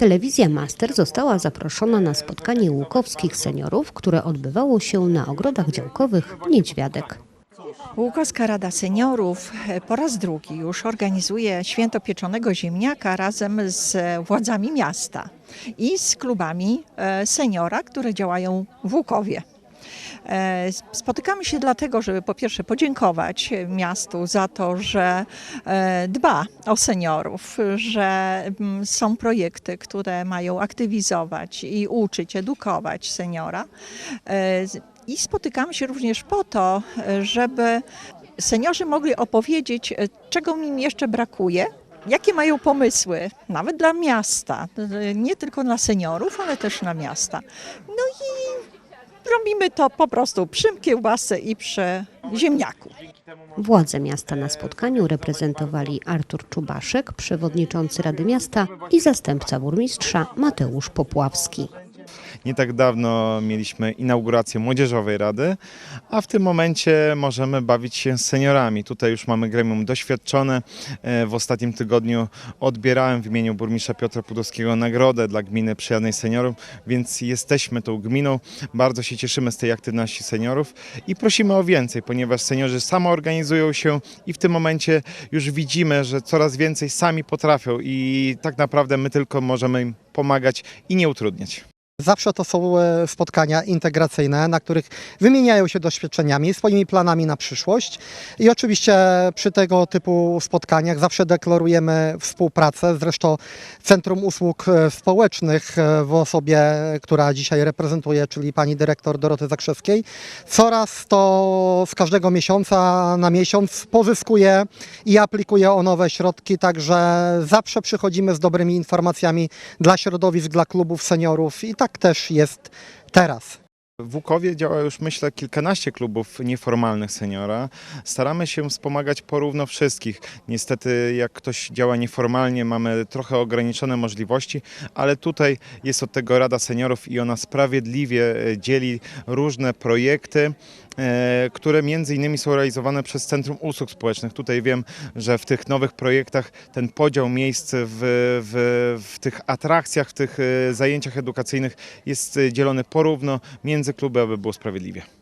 Telewizja Master została zaproszona na spotkanie łukowskich seniorów, które odbywało się na ogrodach działkowych Niedźwiadek. Łukowska Rada Seniorów e, po raz drugi już organizuje święto pieczonego ziemniaka razem z władzami miasta i z klubami e, seniora, które działają w Łukowie. E, Spotykamy się dlatego, żeby po pierwsze podziękować miastu za to, że e, dba o seniorów, że mm, są projekty, które mają aktywizować i uczyć, edukować seniora. E, I spotykamy się również po to, żeby seniorzy mogli opowiedzieć, czego im jeszcze brakuje. Jakie mają pomysły, nawet dla miasta, nie tylko dla seniorów, ale też dla miasta. No i robimy to po prostu przy kiełbasce i przy ziemniaku. Władze miasta na spotkaniu reprezentowali Artur Czubaszek, przewodniczący Rady Miasta i zastępca burmistrza Mateusz Popławski. Nie tak dawno mieliśmy inaugurację Młodzieżowej Rady, a w tym momencie możemy bawić się z seniorami. Tutaj już mamy gremium doświadczone. E, W ostatnim tygodniu odbierałem w imieniu burmistrza Piotra Pudowskiego nagrodę dla gminy przyjaznej seniorom, więc jesteśmy tą gminą. Bardzo się cieszymy z tej aktywności seniorów i prosimy o więcej, ponieważ seniorzy samoorganizują się i w tym momencie już widzimy, że coraz więcej sami potrafią i tak naprawdę my tylko możemy im pomagać i nie utrudniać. Zawsze to są e, spotkania integracyjne, na których wymieniają się doświadczeniami, swoimi planami na przyszłość. I oczywiście przy tego typu spotkaniach zawsze deklarujemy współpracę. Zresztą Centrum Usług e, Społecznych e, w osobie, która dzisiaj reprezentuje, czyli pani dyrektor Doroty Zakrzewskiej, coraz to z każdego miesiąca na miesiąc pozyskuje i aplikuje o nowe środki, także zawsze przychodzimy z dobrymi informacjami dla środowisk, dla klubów seniorów i tak też jest teraz. W Łukowie działa już myślę kilkanaście klubów nieformalnych seniora. Staramy się wspomagać porówno wszystkich. Niestety jak ktoś działa nieformalnie mamy trochę ograniczone możliwości, ale tutaj jest od tego Rada Seniorów i ona sprawiedliwie e, dzieli różne projekty, które między innymi są realizowane przez Centrum Usług Społecznych. Tutaj wiem, że w tych nowych projektach ten podział miejsc w, w, w tych atrakcjach, w tych e, zajęciach edukacyjnych jest e, dzielony porówno między kluby, aby było sprawiedliwie.